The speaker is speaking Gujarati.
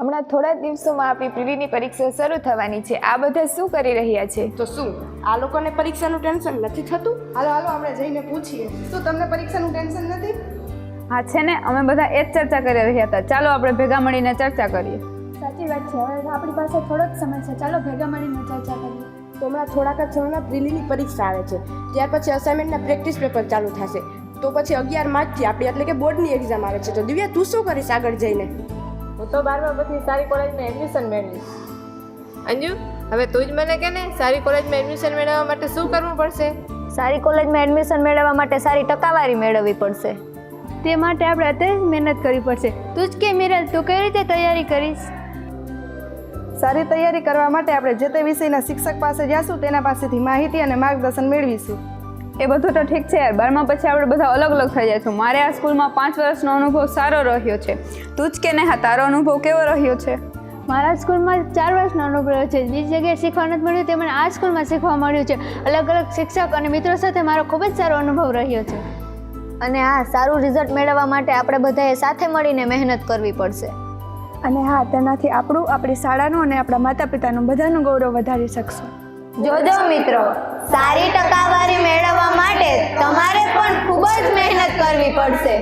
હમણાં થોડા જ દિવસોમાં આપણી પ્રીવીની પરીક્ષા શરૂ થવાની છે. આ બધા શું કરી રહ્યા છે? તો શું? આ લોકોને પરીક્ષાનું ટેન્શન નથી થતું? હાલો હાલો આપણે જઈને પૂછીએ. શું તમને પરીક્ષાનું ટેન્શન નથી? હા છે ને? અમે બધા એ જ ચર્ચા કરી રહ્યા હતા. ચાલો આપણે ભેગા મળીને ચર્ચા કરીએ. સાચી વાત છે. હવે આપણી પાસે થોડો જ સમય છે. ચાલો ભેગા મળીને ચર્ચા કરીએ. તો હમણાં થોડાક જ સમયમાં પ્રિલીની પરીક્ષા આવે છે. ત્યાર પછી અસાઇનમેન્ટના પ્રેક્ટિસ પેપર ચાલુ થશે. તો પછી અગિયાર માર્ચથી આપણી એટલે કે બોર્ડની એક્ઝામ આવે છે. તો દિવ્યા તું શું કરીશ આગળ જઈને? હું તો બારમાં પછી સારી કોલેજમાં એડમિશન મેળવીશ. અંજુ હવે તું જ મને કે ને સારી કોલેજમાં એડમિશન મેળવવા માટે શું કરવું પડશે? સારી કોલેજમાં એડમિશન મેળવવા માટે સારી ટકાવારી મેળવવી પડશે. તે માટે આપણે અત્યારે જ મહેનત કરવી પડશે. તું જ કે મિરલ તું કઈ રીતે તૈયારી કરીશ? સારી તૈયારી કરવા માટે આપણે જે તે વિષયના શિક્ષક પાસે જઈશું તેના પાસેથી માહિતી અને માર્ગદર્શન મેળવીશું. એ બધું તો ઠીક છે યાર. બારમા પછી આપણે બધા અલગ અલગ થઈ જાય છે. મારે આ સ્કૂલમાં પાંચ વર્ષનો અનુભવ સારો રહ્યો છે. તું જ કે ને હા તારો અનુભવ કેવો રહ્યો છે? મારા સ્કૂલમાં ચાર વર્ષનો અનુભવ રહ્યો છે. જે જગ્યાએ શીખવા નથી મળ્યું તે મને આ સ્કૂલમાં શીખવા મળ્યું છે. અલગ અલગ શિક્ષક અને મિત્રો સાથે મારો ખૂબ જ સારો અનુભવ રહ્યો છે. અને હા સારું રિઝલ્ટ મેળવવા માટે આપણે બધાએ સાથે મળીને મહેનત કરવી પડશે. અને હા તેનાથી આપણું આપણી શાળાનું અને આપણા માતા પિતાનું બધાનું ગૌરવ વધારી શકશું. જોજો મિત્રો સારી ટકાવારી મેળવવા માટે તમારે પણ ખૂબ જ મહેનત કરવી પડશે.